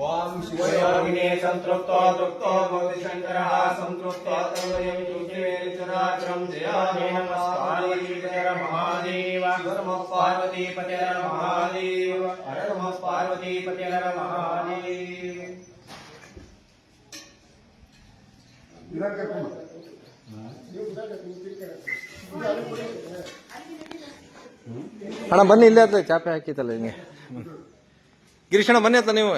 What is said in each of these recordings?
ಓಂ ಶಿವಯೋಗಿನೇ ಸಂತೃಪ್ತೋ ತೃಪ್ತೋ ಭವತಿ ಶಂಕರಃ ಸಂತೃಪ್ತೋ ತನ್ವಯಂ ಚರಾಚರಂ ಜಯಾಮೇ ನಮಃ ಪಾರ್ವತೀಪತಿರ ಮಹಾದೇವ ನಮಃ ಪಾರ್ವತೀಪತಿರ ಮಹಾದೇವ ಹರ ನಮಃ ಪಾರ್ವತೀಪತಿರ ಮಹಾದೇವ ಅಣ್ಣ ಬನ್ನಿ ಇಲ್ಲೇ ಹತ್ರ ಚಾಪೆ ಹಾಕಿತ್ತಲ್ಲ ಹಿಂಗೆ ಗಿರೀಶಣ್ಣ ಬನ್ನಿ ಹತ್ರ ನೀವು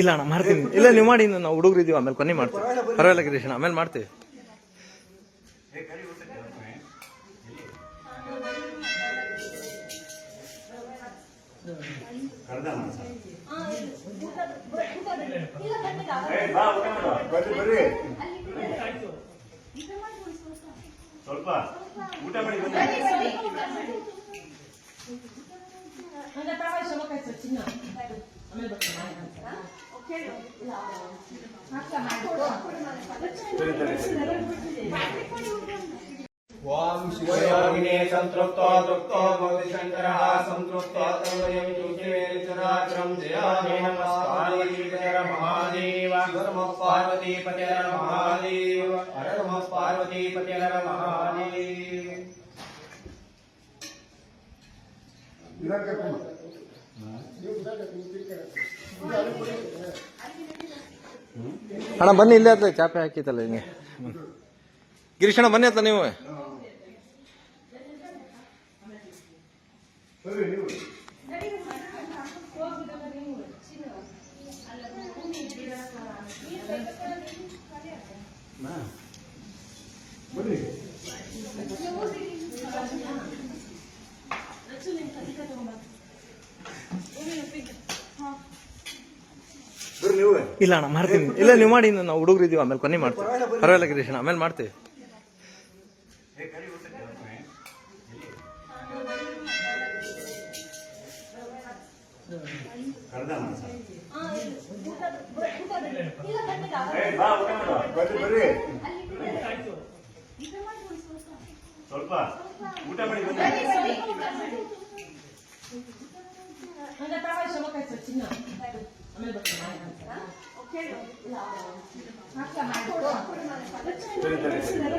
ಇಲ್ಲ ಅಣ್ಣ ಮಾಡ್ತೀನಿ. ಇಲ್ಲ, ನೀವು ಮಾಡಿ ನಾವು ಹುಡುಗರು ಇದೀವಿ, ಆಮೇಲೆ ಕೊನೆ ಮಾಡ್ತೀವಿ. ಪರವಾಗಿಲ್ಲ ಗಿರೀಶಣ್ಣ, ಆಮೇಲೆ ಮಾಡ್ತೀವಿ. ಸ್ವಲ್ಪ ಊಟ ಮಾಡಿ ಬನ್ನಿ. ಹಂಗ ತಾವ ಶ್ರಮಕ್ಕಾಯ್ತು ಚಿನ್ನ ಆಮೇಲೆ ಬರ್ತೀನಿ ಓಂ ಶಿವಯೋಗಿನೇ ಸಂತೃಪ್ತೋ ತೃಪ್ತೋ ಭವತಿ ಶಂಕರಃ ಸಂತೃಪ್ತೋ ತನ್ವಯಂ ಚರಾಚರಂ ಜಯಾಮೇ ನಮಃ ಪಾರ್ವತೀಪತಿರ ಮಹಾದೇವ ನಮಃ ಪಾರ್ವತೀಪತಿರ ಮಹಾದೇವ ಹರ ನಮಃ ಪಾರ್ವತೀಪತಿರ ಮಹಾದೇವ ಅಣ್ಣ ಬನ್ನಿ ಇಲ್ಲೇ ಹತ್ರ ಚಾಪೆ ಹಾಕಿತ್ತಲ್ಲ ಹಿಂಗೆ ಗಿರೀಶಣ್ಣ ಬನ್ನಿ ಹತ್ರ ನೀವು ಇಲ್ಲ ಅಣ್ಣ ಮಾಡ್ತೀನಿ. ಇಲ್ಲ ನೀವು ಮಾಡಿ ನಾವು ಹುಡುಗರು ಇದೀವಿ ಆಮೇಲೆ ಕೊನೆ ಮಾಡ್ತೀವಿ. ಪರವಾಗಿಲ್ಲ ಗಿರೀಶಣ್ಣ ಆಮೇಲೆ ಮಾಡ್ತೀವಿ. ಕರ್ದ ಬರ್ರಿ ಸ್ವಲ್ಪ ಊಟ ಮಾಡಿ ಸರಿ ಸರಿ. ಸರಿ